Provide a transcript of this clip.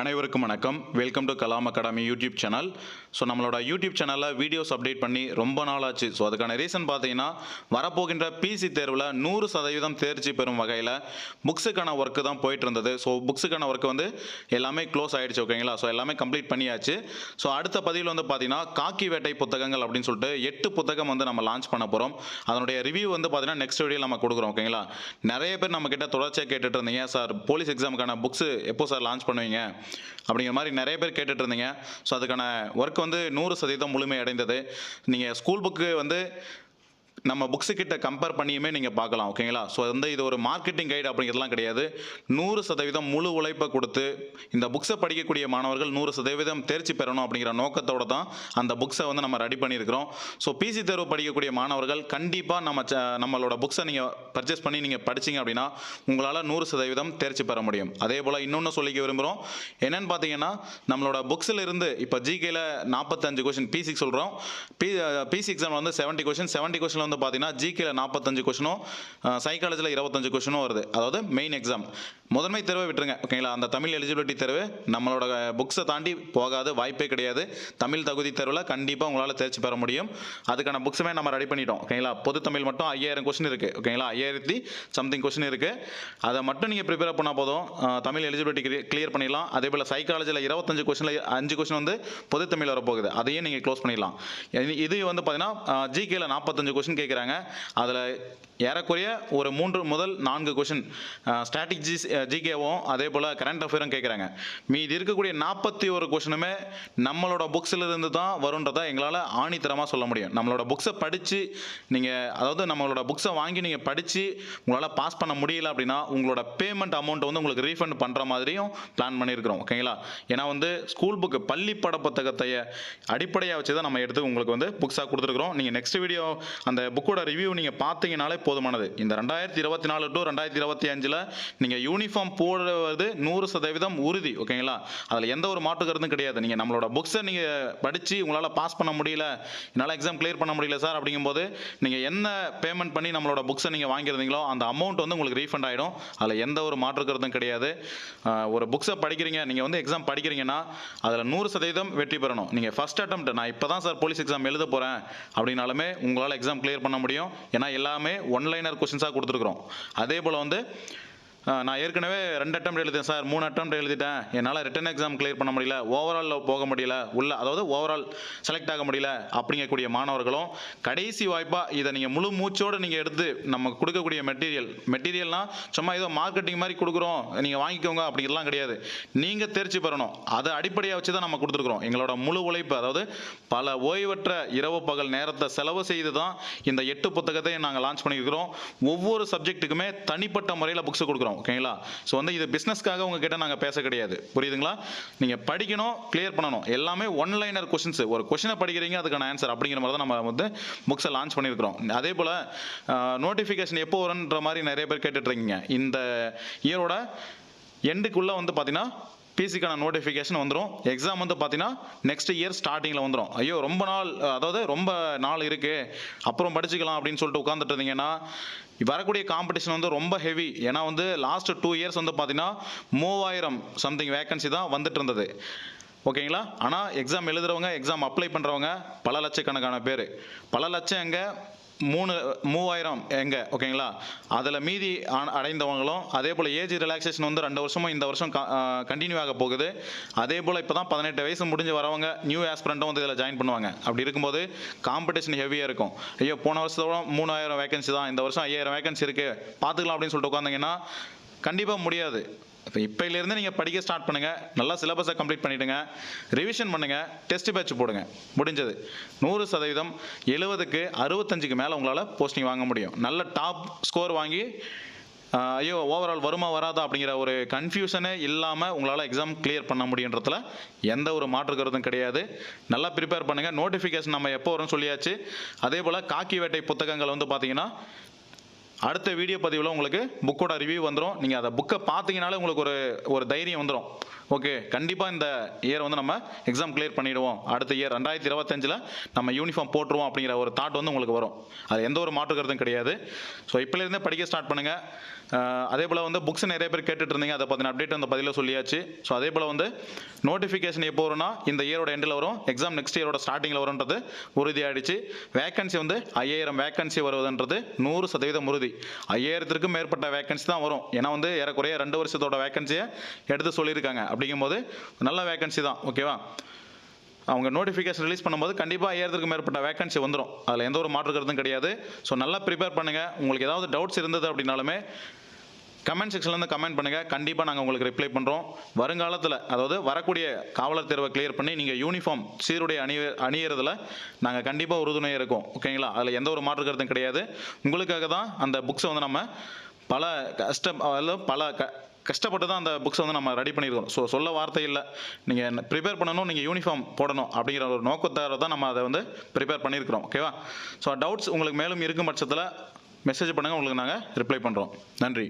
அனைவருக்கும் வணக்கம். Welcome to Kalam academy YouTube channel so நம்மளோட யூடியூப் சேனலில் வீடியோஸ் அப்டேட் பண்ணி ரொம்ப நாள் ஆச்சு ஸோ அதுக்கான ரீசன் பார்த்தீங்கன்னா வரப்போகின்ற பிசி தேர்வில் நூறு சதவீதம் தேர்ச்சி பெறும் வகையில் புக்ஸுக்கான ஒர்க்கு தான் போயிட்டு இருந்தது ஸோ புக்ஸுக்கான ஒர்க்கு வந்து எல்லாமே க்ளோஸ் ஆகிடுச்சு ஓகேங்களா ஸோ எல்லாமே கம்ப்ளீட் பண்ணியாச்சு. ஸோ அடுத்த பதிவில் வந்து பார்த்தீங்கன்னா காக்கி வேட்டை புத்தகங்கள் அப்படின்னு சொல்லிட்டு எட்டு புத்தகம் வந்து நம்ம லான்ச் பண்ண போகிறோம் அதனுடைய ரிவ்யூ வந்து பார்த்தீங்கன்னா நெக்ஸ்ட் வீடியோ நம்ம கொடுக்குறோம் ஓகேங்களா நிறைய பேர் நம்ம கிட்ட தொடர்ச்சியாக கேட்டுட்டு இருந்தீங்க. சார் போலீஸ் எக்ஸாமுக்கான புக்ஸ் எப்போ சார் லான்ச் பண்ணுவீங்க? அப்படிங்கிற மாதிரி நிறைய பேர் கேட்டுட்டு இருந்தீங்க. ஸோ அதுக்கான ஒர்க் வந்து நூறு சதவீதம் முழுமை அடைந்தது நீங்கள் ஸ்கூல் புக்கு வந்து நம்ம புக்ஸு கிட்ட கம்பேர் பண்ணியுமே நீங்கள் பார்க்கலாம் ஓகேங்களா ஸோ வந்து இது ஒரு மார்க்கெட்டிங் கைடு அப்படிங்கிறதுலாம் கிடையாது. நூறு சதவீதம் முழு உழைப்பை கொடுத்து இந்த புக்ஸை படிக்கக்கூடிய மாணவர்கள் நூறு சதவீதம் தேர்ச்சி பெறணும் அப்படிங்கிற நோக்கத்தோடு தான் அந்த புக்ஸை வந்து நம்ம ரெடி பண்ணியிருக்கிறோம். ஸோ பிசி தேர்வு படிக்கக்கூடிய மாணவர்கள் கண்டிப்பாக நம்ம ச- நம்மளோட புக்ஸை நீங்கள் பர்ச்சேஸ் பண்ணி நீங்கள் படிச்சீங்க அப்படின்னா உங்களால் நூறு சதவீதம் தேர்ச்சி பெற முடியும். அதே போல் இன்னொன்று சொல்லிக்க விரும்புகிறோம் என்னென்னு பார்த்தீங்கன்னா நம்மளோட புக்ஸில் இருந்து இப்போ ஜிகேல நாற்பத்தஞ்சு கொஷின் பிசிக்கு சொல்கிறோம் பி பிசி எக்ஸாமில் வந்து செவன்ட்டி கொஷின் செவன்ட்டி கொஷின் வந்து பார்த்தீங்கன்னா ஜிகேல நாற்பத்தஞ்சு கொஷினும் சைக்காலஜியில் இருபத்தஞ்சு கொஷினும் வருது. அதாவது மெயின் எக்ஸாம் முதன்மை தேர்வை விட்டுருங்க ஓகேங்களா அந்த தமிழ் எலிஜிபிலிட்டி தேர்வு நம்மளோட புக்ஸை தாண்டி போகாது வாய்ப்பே கிடையாது. தமிழ் தகுதி தேர்வில் கண்டிப்பாக உங்களால் தேர்ச்சி பெற முடியும். அதுக்கான புக்ஸுமே நம்ம ரெடி பண்ணிட்டோம் ஓகேங்களா பொது தமிழ் மட்டும் ஐயாயிரம் கொஷின் இருக்குது ஓகேங்களா ஐயாயிரத்தி சம்திங் கொஷின் இருக்குது அதை மட்டும் நீங்கள் ப்ரிப்பேர் பண்ணால் போதும். தமிழ் எலிஜிபிலிட்டி கிளியர் பண்ணிடலாம். அதே போல் சைக்காலஜியில் இருபத்தஞ்சு கொஷனில் அஞ்சு கொஷின் வந்து பொது தமிழ் வரப்போகுது. அதையும் நீங்கள் க்ளோஸ் பண்ணிடலாம். இது- இது வந்து பார்த்தீங்கன்னா ஜிகேல நாற்பத்தஞ்சு கொஷின் கேட்குறாங்க அதில் ஏறக்குறைய ஒரு மூன்று முதல் நான்கு கொஷின் ஸ்டாட்டிக் ஜி ஜிகேவும் அதே போல் கரண்ட் அஃபேரும் கேட்குறாங்க மீதி இருக்கக்கூடிய நாற்பத்தி ஒரு கொஷினுமே நம்மளோட புக்ஸில் இருந்து தான் வரும்ன்றதை எங்களால் ஆணித்தரமாக சொல்ல முடியும். நம்மளோட புக்ஸை படித்து நீங்கள் அதாவது நம்மளோட புக்ஸை வாங்கி நீங்கள் படித்து உங்களால் பாஸ் பண்ண முடியல அப்படின்னா உங்களோட பேமெண்ட் அமௌண்ட்டை வந்து உங்களுக்கு ரீஃபண்ட் பண்ணுற மாதிரியும் பிளான் பண்ணியிருக்கிறோம் ஓகேங்களா ஏன்னா வந்து ஸ்கூல் புக்கு பள்ளி பட புத்தகத்தை அடிப்படையாக வச்சு தான் நம்ம எடுத்து உங்களுக்கு வந்து புக்ஸாக கொடுத்துருக்குறோம். நீங்கள் நெக்ஸ்ட் வீடியோ அந்த புக்கோட ரிவ்யூ நீங்கள் பார்த்தீங்கனாலே போதுமானது. இந்த ரெண்டாயிரத்தி இருபத்தி நாலு டு ரெண்டாயிரத்தி இருபத்தி அஞ்சில் நீங்கள் யூனிஃபார்ம் போடுவது நூறு சதவீதம் உறுதி ஓகேங்களா அதில் எந்த ஒரு மாற்று கருத்தும் கிடையாது. நீங்கள் நம்மளோட புக்ஸை நீங்கள் படித்து உங்களால் பாஸ் பண்ண முடியல என்னால் எக்ஸாம் கிளியர் பண்ண முடியல சார் அப்படிங்கும்போது நீங்கள் என்ன பேமெண்ட் பண்ணி நம்மளோட புக்ஸை நீங்கள் வாங்கியிருந்தீங்களோ அந்த அமௌண்ட் வந்து உங்களுக்கு ரீஃபண்ட் ஆகிடும் அதில் எந்த ஒரு மாற்று கருத்தும் கிடையாது. ஒரு புக்ஸை படிக்கிறீங்க நீங்கள் வந்து எக்ஸாம் படிக்கிறீங்கன்னா அதில் நூறு சதவீதம் வெற்றி பெறணும். நீங்கள் ஃபஸ்ட் அட்டம் நான் இப்போ தான் சார் போலீஸ் எக்ஸாம் எழுத போகிறேன் அப்படின்னாலுமே உங்களால் எக்ஸாம் கிளியர் பண்ண முடியும். ஏன்னா எல்லாமே ஒன்லைனர் கொஷின்ஸாக கொடுத்துருக்குறோம். அதே போல் வந்து நான் ஏற்கனவே ரெண்டு அட்டம் எழுதிட்டேன் சார். மூணு அட்டம் எழுதிட்டேன். என்னால் ரிட்டன் எக்ஸாம் கிளியர் பண்ண முடியல. ஓவராலில் போக முடியல. உள்ள அதாவது ஓவரால் செலக்ட் ஆக முடியல அப்படிங்கக்கூடிய மாணவர்களும் கடைசி வாய்ப்பாக இதை நீங்கள் முழு மூச்சோடு நீங்கள் எடுத்து நம்ம கொடுக்கக்கூடிய மெட்டீரியல் மெட்டீரியல்னால் சும்மா ஏதோ மார்க்கெட்டிங் மாதிரி கொடுக்குறோம். நீங்கள் வாங்கிக்கோங்க அப்படிங்கிறலாம் கிடையாது. நீங்கள் தேர்ச்சி பெறணும். அதை அடிப்படையாக வச்சு தான் நம்ம கொடுத்துருக்குறோம். எங்களோட முழு உழைப்பு அதாவது பல ஓய்வற்ற இரவு பகல் நேரத்தை செலவு செய்து தான் இந்த எட்டு புத்தகத்தை நாங்கள் லான்ச் பண்ணியிருக்கிறோம். ஒவ்வொரு சப்ஜெக்ட்டுக்குமே தனிப்பட்ட முறையில் புக்ஸ் கொடுக்குறோம். ஓகேங்களா ஸோ வந்து இது பிஸ்னஸ்க்காக உங்ககிட்ட நாங்கள் பேச கிடையாது. புரியுதுங்களா? நீங்கள் படிக்கணும் கிளியர் பண்ணணும். எல்லாமே ஒன்லைனர் கொஷின்ஸ் ஒரு கொஷினை படிக்கிறீங்க அதுக்கான ஆன்சர் அப்படிங்கிற மாதிரி தான் நம்ம வந்து புக்ஸை லான்ச் பண்ணியிருக்கிறோம். அதே போல் நோட்டிஃபிகேஷன் எப்போ வரும்ன்ற மாதிரி நிறைய பேர் கேட்டுட்ருக்கீங்க இந்த இயரோட எண்டுக்குள்ளே வந்து பார்த்தீங்கன்னா பிசிக்கான நோட்டிஃபிகேஷன் வந்துடும் எக்ஸாம் வந்து பார்த்தீங்கன்னா நெக்ஸ்ட் இயர் ஸ்டார்டிங்கில் வந்துடும் ஐயோ ரொம்ப நாள் அதாவது ரொம்ப நாள் இருக்குது அப்புறம் படிச்சுக்கலாம் அப்படின்னு சொல்லிட்டு உட்காந்துட்டு இருந்தீங்கன்னா வரக்கூடிய காம்படிஷன் வந்து ரொம்ப ஹெவி ஏன்னா வந்து லாஸ்ட் டூ இயர்ஸ் வந்து பார்த்தீங்கன்னா மூவாயிரம் சம்திங் வேகன்சி தான் வந்துட்டு இருந்தது. ஓகேங்களா? ஆனால் எக்ஸாம் எழுதுறவங்க எக்ஸாம் அப்ளை பண்ணுறவங்க பல லட்சக்கணக்கான பேர். பல லட்சம் எங்கே? மூணு மூவாயிரம் எங்கே ஓகேங்களா அதில் மீதி அடைந்தவங்களும் அதே போல் ஏஜ் ரிலாக்ஸேஷன் வந்து ரெண்டு வருஷமும் இந்த வருஷம் கண்டினியூ ஆக போகுது. அதே போல் இப்போ தான் பதினெட்டு வயசு முடிஞ்சு வரவங்க நியூ ஆஸ்பிரண்ட்டும் வந்து இதில் ஜாயின் பண்ணுவாங்க. அப்படி இருக்கும்போது காம்படிஷன் ஹெவியாக இருக்கும். ஐயோ போன வருஷத்தோட மூணாயிரம் வேகன்சி தான் இந்த வருஷம் ஐயாயிரம் வேகன்சி இருக்குது பார்த்துக்கலாம் அப்படின்னு சொல்லிட்டு உட்காந்திங்கன்னா கண்டிப்பாக முடியாது. இப்போ இப்போலேருந்து நீங்கள் படிக்க ஸ்டார்ட் பண்ணுங்கள் நல்லா சிலபஸை கம்ப்ளீட் பண்ணிவிடுங்க ரிவிஷன் பண்ணுங்கள் டெஸ்ட் பேட்ச் போடுங்க. முடிஞ்சது. நூறு சதவீதம் எழுபதுக்கு அறுபத்தஞ்சுக்கு மேலே உங்களால் போஸ்டிங் வாங்க முடியும். நல்ல டாப் ஸ்கோர் வாங்கி ஐயோ ஓவரால் வருமா வராதா அப்படிங்கிற ஒரு கன்ஃபியூஷனே இல்லாமல் உங்களால் எக்ஸாம் கிளியர் பண்ண முடியுன்றதுல எந்த ஒரு மாற்று கருத்தும் கிடையாது. நல்லா ப்ரிப்பேர் பண்ணுங்கள் நோட்டிஃபிகேஷன் நம்ம எப்போ வரும்னு சொல்லியாச்சு. அதே போல் காக்கி வேட்டை புத்தகங்கள் வந்து பார்த்தீங்கன்னா அடுத்த வீடியோ பதிவில் உங்களுக்கு புக்கோட ரிவ்யூ வந்துடும் நீங்கள் அதை புக்கை பார்த்தீங்கனாலே உங்களுக்கு ஒரு ஒரு தைரியம் வந்துடும் ஓகே கண்டிப்பாக இந்த இயர் வந்து நம்ம எக்ஸாம் கிளியர் பண்ணிடுவோம். அடுத்த இயர் ரெண்டாயிரத்தி இருபத்தஞ்சில் நம்ம யூனிஃபார்ம் போட்டுருவோம் அப்படிங்கிற ஒரு தாட் வந்து உங்களுக்கு வரும். அது எந்த ஒரு மாற்று கருத்தும் கிடையாது. ஸோ இப்போலேருந்தே படிக்க ஸ்டார்ட் பண்ணுங்கள் அதே போல் வந்து புக்ஸ் நிறைய பேர் கேட்டுட்டு இருந்தீங்க. அதை பற்றின அப்டேட் அந்த பதில சொல்லியாச்சு. ஸோ அதே போல் வந்து நோட்டிஃபிகேஷன் எப்போ வரும்னா இந்த இயரோட எண்டில் வரும். எக்ஸாம் நெக்ஸ்ட் இயரோட ஸ்டார்டிங்கில் வரும்ன்றது உறுதியாகிடுச்சு வேகன்சி வந்து ஐயாயிரம் வேக்கன்சி வருவதுன்றது நூறு சதவீதம் உறுதி. ஐயாயிரத்திற்கும் மேற்பட்ட வேக்கன்சி தான் வரும். ஏன்னா வந்து ஏறக்குறைய ரெண்டு வருஷத்தோட வேக்கன்சியை எடுத்து சொல்லியிருக்காங்க. அப்படிங்கும்போது நல்ல வேகன்சி தான் ஓகேவா அவங்க நோட்டிஃபிகேஷன் ரிலீஸ் பண்ணும்போது கண்டிப்பாக ஐயாயிரத்துக்கு மேற்பட்ட வேகன்சி வந்துடும் அதில் எந்த ஒரு மாற்று கருத்தும் கிடையாது. ஸோ நல்லா ப்ரிப்பேர் பண்ணுங்கள் உங்களுக்கு ஏதாவது டவுட்ஸ் இருந்தது அப்படின்னாலுமே கமெண்ட் செக்ஷன்லேருந்து கமெண்ட் பண்ணுங்கள் கண்டிப்பாக நாங்கள் உங்களுக்கு ரிப்ளை பண்ணுறோம் வருங்காலத்தில் அதாவது வரக்கூடிய காவலர் தேர்வை கிளியர் பண்ணி நீங்கள் யூனிஃபார்ம் சீருடைய அணி அணியறதுல நாங்கள் கண்டிப்பாக உறுதுணையாக இருக்கோம். ஓகேங்களா அதில் எந்த ஒரு மாற்று கருத்தும் கிடையாது. உங்களுக்காக தான் அந்த புக்ஸை வந்து நம்ம பல கஷ்டம் அதாவது பல க கஷ்டப்பட்டு தான் அந்த புக்ஸை வந்து நம்ம ரெடி பண்ணியிருக்கோம். ஸோ சொல்ல வார்த்தை இல்லை. நீங்கள் ப்ரிப்பேர் பண்ணணும் நீங்கள் யூனிஃபார்ம் போடணும் அப்படிங்கிற ஒரு நோக்கத்தால் தான் நம்ம அதை வந்து ப்ரிப்பேர் பண்ணியிருக்கிறோம். ஓகேவா ஸோ டவுட்ஸ் உங்களுக்கு மேலும் இருக்கும் பட்சத்தில் மெசேஜ் பண்ணுங்கள் உங்களுக்கு நாங்கள் ரிப்ளை பண்ணுறோம் நன்றி.